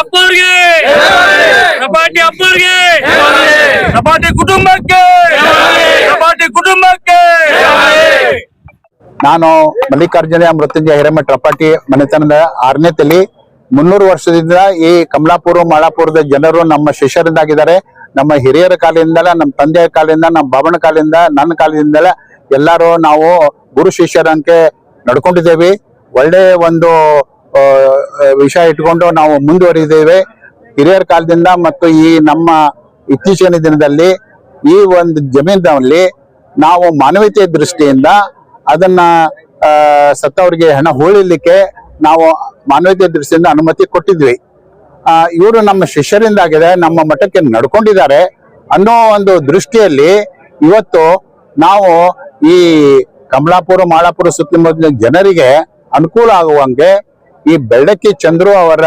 ಅಪ್ಪವ್ರಿಗೆ ಕಪಾಟಿ ಅಪ್ಪವ್ರಿಗೆ ಕಪಾಟಿ ಕುಟುಂಬಕ್ಕೆ! ಕಪಾಟಿ ಕುಟುಂಬಕ್ಕೆ! ನಾನು ಮಲ್ಲಿಕಾರ್ಜುನ ಮೃತ್ಯುಂಜಯ ಹಿರೇಮಠ ರಪಾಟಿ ಮನೆತನದ ಆರನೇ ತಲೆ. ಮುನ್ನೂರು ವರ್ಷದಿಂದ ಈ ಕಮಲಾಪುರ, ಮಾಳಾಪುರದ ಜನರು ನಮ್ಮ ಶಿಷ್ಯರಿಂದಾಗಿದ್ದಾರೆ. ನಮ್ಮ ಹಿರಿಯರ ಕಾಲದಿಂದಲ, ನಮ್ಮ ತಂದೆಯ ಕಾಲದಿಂದ, ನಮ್ಮ ಬಾಬನ ಕಾಲದಿಂದ, ನನ್ನ ಕಾಲದಿಂದಲೇ ಎಲ್ಲರೂ ನಾವು ಗುರು ಶಿಷ್ಯರಂತೆ ನಡ್ಕೊಂಡಿದ್ದೇವೆ. ಒಳ್ಳೆಯ ಒಂದು ವಿಷಯ ಇಟ್ಕೊಂಡು ನಾವು ಮುಂದುವರಿದ್ದೇವೆ ಹಿರಿಯರ ಕಾಲದಿಂದ ಮತ್ತು ಈ ನಮ್ಮ ಇತ್ತೀಚಿನ ದಿನದಲ್ಲಿ ಈ ಒಂದು ಜಮೀನಲ್ಲಿ ನಾವು ಮಾನವೀಯತೆ ದೃಷ್ಟಿಯಿಂದ ಅದನ್ನ ಸತ್ತವರಿಗೆ ಹಣ ಹೂಳಿಲಿಕ್ಕೆ ನಾವು ಮಾನವೀಯತೆ ದೃಷ್ಟಿಯಿಂದ ಅನುಮತಿ ಕೊಟ್ಟಿದ್ವಿ. ಇವರು ನಮ್ಮ ಶಿಷ್ಯರಿಂದಾಗಿದೆ ನಮ್ಮ ಮಠಕ್ಕೆ ನಡ್ಕೊಂಡಿದ್ದಾರೆ ಅನ್ನೋ ಒಂದು ದೃಷ್ಟಿಯಲ್ಲಿ ಇವತ್ತು ನಾವು ಈ ಕಮಲಾಪುರ, ಮಾಳಾಪುರ ಸುತ್ತಮುತ್ತಲಿನ ಜನರಿಗೆ ಅನುಕೂಲ ಆಗುವಂಗೆ ಈ ಬೆಳ್ಳಕ್ಕಿ ಚಂದ್ರು ಅವರ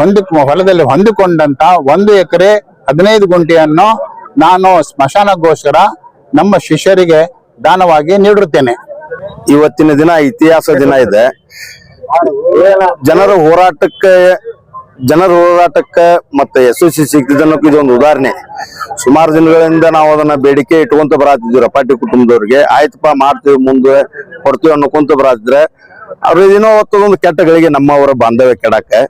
ಹೊಂದ ಹೊಲದಲ್ಲಿ ಹೊಂದಿಕೊಂಡಂತ ಒಂದು ಎಕರೆ ಹದಿನೈದು ಗುಂಟೆಯನ್ನು ನಾನು ಸ್ಮಶಾನಗೋಸ್ಕರ ನಮ್ಮ ಶಿಷ್ಯರಿಗೆ ದಾನವಾಗಿ ನೀಡಿರುತ್ತೇನೆ. ಇವತ್ತಿನ ದಿನ ಇತಿಹಾಸ ದಿನ ಇದೆ. ಜನರ ಹೋರಾಟಕ್ಕೆ ಜನರ ಹೋರಾಟಕ್ಕೆ ಮತ್ತೆ ಯಶಸ್ವಿ ಸಿಗ್ತಿದ್ದನ್ನೋಕೆ ಇದೊಂದು ಉದಾಹರಣೆ. ಸುಮಾರು ದಿನಗಳಿಂದ ನಾವು ಅದನ್ನ ಬೇಡಿಕೆ ಇಟ್ಕೊಂತ ಬರಾತಿದ್ವಿ ರಪಾಟಿ ಕುಟುಂಬದವ್ರಿಗೆ. ಆಯ್ತಪ್ಪ, ಮಾಡ್ತೀವಿ, ಮುಂದೆ ಕೊಡ್ತೀವಿ ಅನ್ನೋಕೊಂತ ಬರತ್ತಿದ್ರೆ ಅವ್ರ ಏನೋ ಹೊತ್ತದೊಂದು ಕೆಟ್ಟ ಗಳಿಗೆ ನಮ್ಮವರ ಬಾಂಧವ್ಯ ಕೆಡಕ್ಕೆ.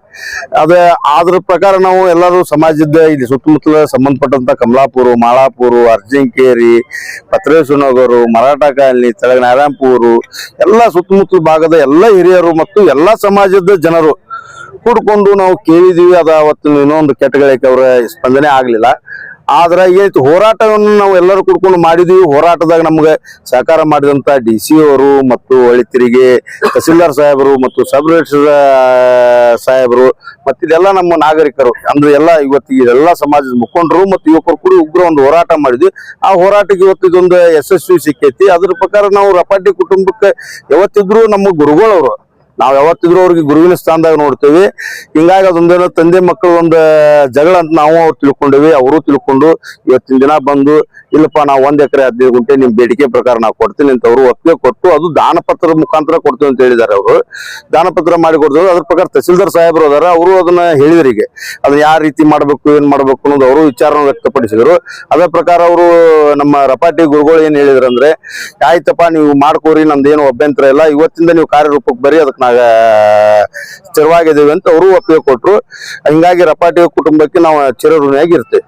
ಅದ ಅದ್ರ ಪ್ರಕಾರ ನಾವು ಎಲ್ಲರೂ ಸಮಾಜದ ಇಲ್ಲಿ ಸುತ್ತಮುತ್ತಲ ಸಂಬಂಧಪಟ್ಟಂತ ಕಮಲಾಪುರ, ಮಾಳಾಪುರ, ಅರ್ಜಿಂಕೇರಿ, ಪತ್ರೇಶ್ವನಗರು, ಮರಾಠ ಕಾಲನಿ, ತೆಳಗ ನಾರಾಯಣಪುರ, ಎಲ್ಲ ಸುತ್ತಮುತ್ತಲ ಭಾಗದ ಎಲ್ಲ ಹಿರಿಯರು ಮತ್ತು ಎಲ್ಲ ಸಮಾಜದ ಜನರು ಕೂಡ್ಕೊಂಡು ನಾವು ಕೇಳಿದೀವಿ. ಅದ ಅವತ್ತು ಇನ್ನೊಂದು ಕೆಟ್ಟಗಳಿಗೆ ಅವರ ಸ್ಪಂದನೆ ಆಗ್ಲಿಲ್ಲ. ಆದ್ರ ಏನೈತಿ ಹೋರಾಟವನ್ನು ನಾವು ಎಲ್ಲರೂ ಕುಡ್ಕೊಂಡು ಮಾಡಿದ್ವಿ. ಹೋರಾಟದಾಗ ನಮ್ಗೆ ಸಹಕಾರ ಮಾಡಿದಂತ ಡಿ ಸಿ ಅವರು ಮತ್ತು ಒಳಿತಿರಿಗೆ ತಹಸೀಲ್ದಾರ್ ಸಾಹೇಬರು ಮತ್ತು ಸಬ್ ಸಾಹೇಬರು ಮತ್ತಿದೆಲ್ಲ ನಮ್ಮ ನಾಗರಿಕರು, ಅಂದ್ರೆ ಎಲ್ಲ ಇವತ್ತಿಗೆ ಎಲ್ಲ ಸಮಾಜದ ಮುಖಂಡರು ಮತ್ತು ಯುವಕರು ಕೂಡ ಉಗ್ರ ಒಂದು ಹೋರಾಟ ಮಾಡಿದ್ವಿ. ಆ ಹೋರಾಟಕ್ಕೆ ಇವತ್ತು ಇದೊಂದು ಯಶಸ್ವಿ ಸಿಕ್ಕೈತಿ. ಅದ್ರ ಪ್ರಕಾರ ನಾವು ರಪಾಟಿ ಕುಟುಂಬಕ್ಕೆ ಯಾವತ್ತಿದ್ರು ನಮ್ಮ ಗುರುಗಳವರು ನಾವ್ ಯಾವತ್ತಿದ್ರು ಅವ್ರಿಗೆ ಗುರುವಿನ ಸ್ಥಾನದಾಗ ನೋಡ್ತೇವೆ. ಹಿಂಗಾಗಿ ಅದೊಂದೇನೋ ತಂದೆ ಮಕ್ಕಳು ಒಂದು ಜಗಳ ಅಂತ ನಾವು ಅವ್ರು ತಿಳ್ಕೊಂಡೇವಿ, ಅವರು ತಿಳ್ಕೊಂಡು ಇವತ್ತಿನ ದಿನ ಬಂದು, ಇಲ್ಲಪ್ಪ ನಾವು ಒಂದ್ ಎಕರೆ ಹದಿನೈದು ಗುಂಟೆ ನಿಮ್ ಬೇಡಿಕೆ ಪ್ರಕಾರ ನಾವು ಕೊಡ್ತೀನಿ ಅಂತ ಅವರು ಒಪ್ಪಿಗೆ ಕೊಟ್ಟು ಅದು ದಾನ ಪತ್ರದ ಮುಖಾಂತರ ಕೊಡ್ತೀವಿ ಅಂತ ಹೇಳಿದ್ದಾರೆ ಅವರು. ದಾನ ಪತ್ರ ಮಾಡಿ ಕೊಡ್ತಾರೆ ಅದ್ರ ಪ್ರಕಾರ ತಹಸೀಲ್ದಾರ್ ಸಾಹೇಬರು ಅದಾರ, ಅವರು ಅದನ್ನ ಹೇಳಿದ್ರಿಗೆ ಅದನ್ನ ಯಾವ ರೀತಿ ಮಾಡ್ಬೇಕು, ಏನ್ ಮಾಡ್ಬೇಕು ಅನ್ನೋದು ಅವರು ವಿಚಾರನ ವ್ಯಕ್ತಪಡಿಸಿದ್ರು. ಅದರ ಪ್ರಕಾರ ಅವರು ನಮ್ಮ ರಪಾಟಿ ಗುರುಗಳು ಏನ್ ಹೇಳಿದ್ರು ಅಂದ್ರೆ ಆಯ್ತಪ್ಪ, ನೀವು ಮಾಡ್ಕೋರಿ ನಮ್ದೇನು ಅಭ್ಯಂತರ ಇಲ್ಲ. ಇವತ್ತಿಂದ ನೀವು ಕಾರ್ಯರೂಪಕ್ಕೆ ಬರೀ ಅದಕ್ಕೆ ನಾಗ ಸ್ಥಿರವಾಗಿದ್ದೀವಿ ಅಂತ ಅವರು ಒಪ್ಪಿಗೆ ಕೊಟ್ಟರು ಹಿಂಗಾಗಿ ರಪಾಟಿ ಕುಟುಂಬಕ್ಕೆ ನಾವು ಚಿರಋಣಿಯಾಗಿ ಇರ್ತೇವೆ.